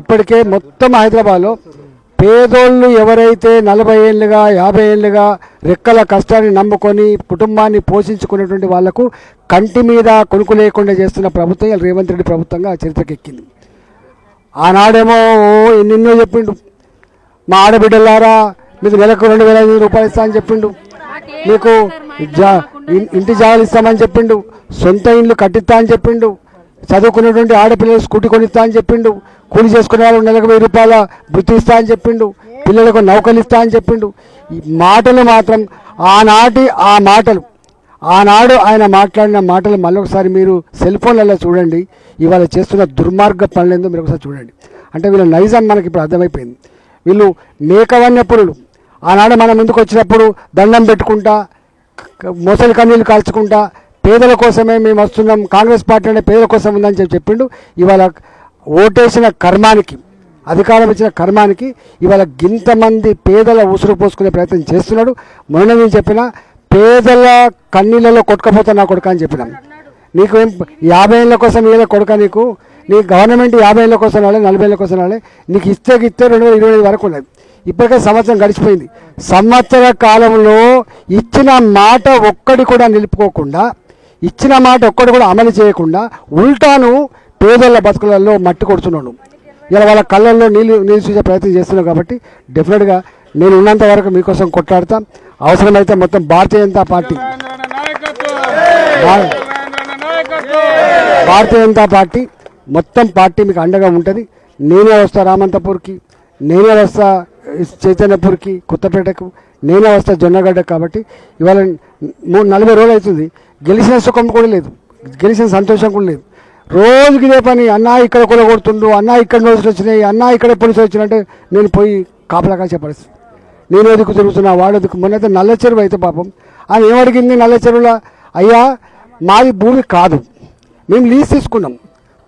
ఇప్పటికే మొత్తం హైదరాబాద్లో పేదోళ్ళు ఎవరైతే నలభై ఏళ్ళుగా యాభై ఏళ్ళుగా రెక్కల కష్టాన్ని నమ్ముకొని కుటుంబాన్ని పోషించుకునేటువంటి వాళ్ళకు కంటి మీద కొనుక్కు లేకుండా చేస్తున్న ప్రభుత్వం రేవంత్ రెడ్డి ప్రభుత్వంగా చరిత్రకెక్కింది. ఆనాడేమో ఓ ఎన్నెన్నో చెప్పిండు. మా ఆడబిడ్డలారా మీకు నెలకు రెండు వేల ఐదు రూపాయలు ఇస్తా అని చెప్పిండు. మీకు జా ఇంటి జాగాలు ఇస్తామని చెప్పిండు. సొంత ఇండ్లు కట్టిస్తా అని చెప్పిండు. చదువుకున్నటువంటి ఆడపిల్లలు స్కూటీ కొనిస్తా అని చెప్పిండు. కూలి చేసుకునే వాళ్ళు నెలకు వెయ్యి రూపాయల వృత్తి ఇస్తా అని చెప్పిండు. పిల్లలకు నౌకలు ఇస్తా అని చెప్పిండు. ఈ మాటలు మాత్రం ఆనాటి ఆ మాటలు ఆనాడు ఆయన మాట్లాడిన మాటలు మళ్ళొకసారి మీరు సెల్ ఫోన్లలో చూడండి. ఇవాళ చేస్తున్న దుర్మార్గ పనులేందో మీరు ఒకసారి చూడండి. అంటే వీళ్ళ నైజం మనకి ఇప్పుడు అర్థమైపోయింది. వీళ్ళు మేకవన్యపురులు ఆనాడు మనం ముందుకు వచ్చినప్పుడు దండం పెట్టుకుంటా మొసలి కన్నీళ్ళు కాల్చుకుంటా పేదల కోసమే మేము వస్తున్నాం కాంగ్రెస్ పార్టీ అంటే పేదల కోసం ఉందని చెప్పి చెప్పిండు. ఇవాళ ఓటేసిన కర్మానికి అధికారం ఇచ్చిన కర్మానికి ఇవాళ గింతమంది పేదల ఉసురు పోసుకునే ప్రయత్నం చేస్తున్నాడు. మొన్న నేను చెప్పిన పేదల కన్నీళ్ళలో కొట్టుకపోతా నా కొడుక అని చెప్పినాం. నీకు ఏం యాభై ఏళ్ళ కోసం ఏళ్ళ కొడుక నీకు? నీ గవర్నమెంట్ యాభై ఏళ్ళ కోసం రాలే నలభై ఏళ్ళ కోసం రాలే. నీకు ఇస్తే ఇస్తే రెండు వేల ఇరవై ఐదు వరకు ఉన్నది ఇప్పటికే సంవత్సరం గడిచిపోయింది. సంవత్సర కాలంలో ఇచ్చిన మాట ఒక్కడి కూడా నిలుపుకోకుండా ఇచ్చిన మాట ఒక్కడు కూడా అమలు చేయకుండా ఉల్టాను పేదల బతుకులలో మట్టి కొడుతున్నాడు. ఇలా వాళ్ళ కళ్ళల్లో నీళ్ళు నీళ్ళు చూసే ప్రయత్నం చేస్తున్నాం కాబట్టి డెఫినెట్గా నేను ఉన్నంత వరకు మీకోసం కొట్లాడతా. అవసరమైతే మొత్తం భారతీయ జనతా పార్టీ. భారతీయ జనతా పార్టీ మొత్తం పార్టీ మీకు అండగా ఉంటుంది. నేనే వస్తా రామంతపూర్కి నేనే వస్తా చైతన్యపూర్కి కొత్తపేటకు నేనే వస్తా జొన్నగడ్డ కాబట్టి ఇవాళ నలభై రోజులు అవుతుంది. గెలిచిన సుఖం కూడా లేదు. గెలిచిన సంతోషం కూడా లేదు. రోజుకి ఇదే పని అన్నా ఇక్కడ కొలగొడుతుండు అన్నా ఇక్కడ నోసులు వచ్చినాయి అన్నా ఇక్కడ పోలీసులు వచ్చినట్టే నేను పోయి కాపలా కాసే పరిస్థితి నేను ఎదుకు తిరుగుతున్నా వాడు ఎదుకు? మొన్నైతే నల్ల చెరువు అయితే పాపం. ఆయన ఏమడిగింది నల్ల చెరువులో? అయ్యా మాది భూమి కాదు. మేము లీజ్ తీసుకున్నాం.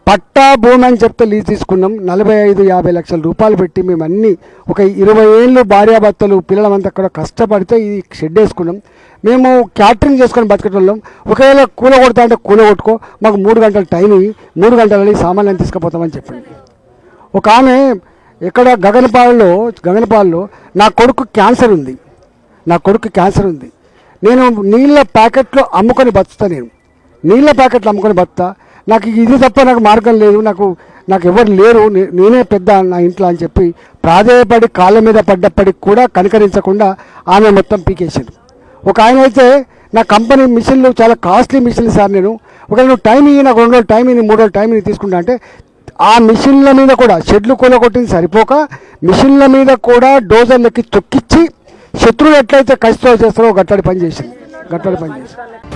పట్టా భూమి అని చెప్తే లీజ్ తీసుకున్నాం. నలభై ఐదు యాభై లక్షల రూపాయలు పెట్టి మేము అన్ని ఒక ఇరవై ఏళ్ళు భార్యాభర్తలు పిల్లలమంతా అక్కడ కష్టపడితే ఈ షెడ్ వేసుకున్నాం. మేము క్యాటరింగ్ చేసుకొని బతకటోళ్ళం. ఒకవేళ కూల కొడతా అంటే కూల కొట్టుకో. మాకు మూడు గంటల టైం మూడు గంటలని సామాన్యం తీసుకుపోతామని చెప్పండి. ఒక ఆమె ఇక్కడ గగనపాలలో గగనపాలలో నా కొడుకు క్యాన్సర్ ఉంది. నా కొడుకు క్యాన్సర్ ఉంది. నేను నీళ్ళ ప్యాకెట్లో అమ్ముకొని బతుకుతా నేను. నీళ్ళ ప్యాకెట్లు అమ్ముకొని బతుకుతా. నాకు ఇది తప్ప నాకు మార్గం లేదు నాకు నాకు ఎవరు లేరు నే- నేనే పెద్ద నా ఇంట్లో అని చెప్పి ప్రాధేయపడి కాళ్ళ మీద పడ్డప్పటికి కూడా కనికరించకుండా ఆమె మొత్తం పీకేసాడు ఒక ఆయన అయితే నా కంపెనీ మిషన్లు చాలా కాస్ట్లీ మిషన్లు సార్ నేను. ఒకవేళ నువ్వు టైం ఇవి నాకు రెండు రోజులు టైం ఇవి మూడు రోజులు టైం ఇవి తీసుకుంటా అంటే ఆ మిషన్ల మీద కూడా షెడ్లు కొలగొట్టింది సరిపోక మిషన్ల మీద కూడా డోజర్లకి ఎక్కి తొక్కిచ్చి శత్రువులు ఎట్లయితే కసితో చేస్తారో గట్టడి పని చేసింది. గట్టడి పని చేసింది.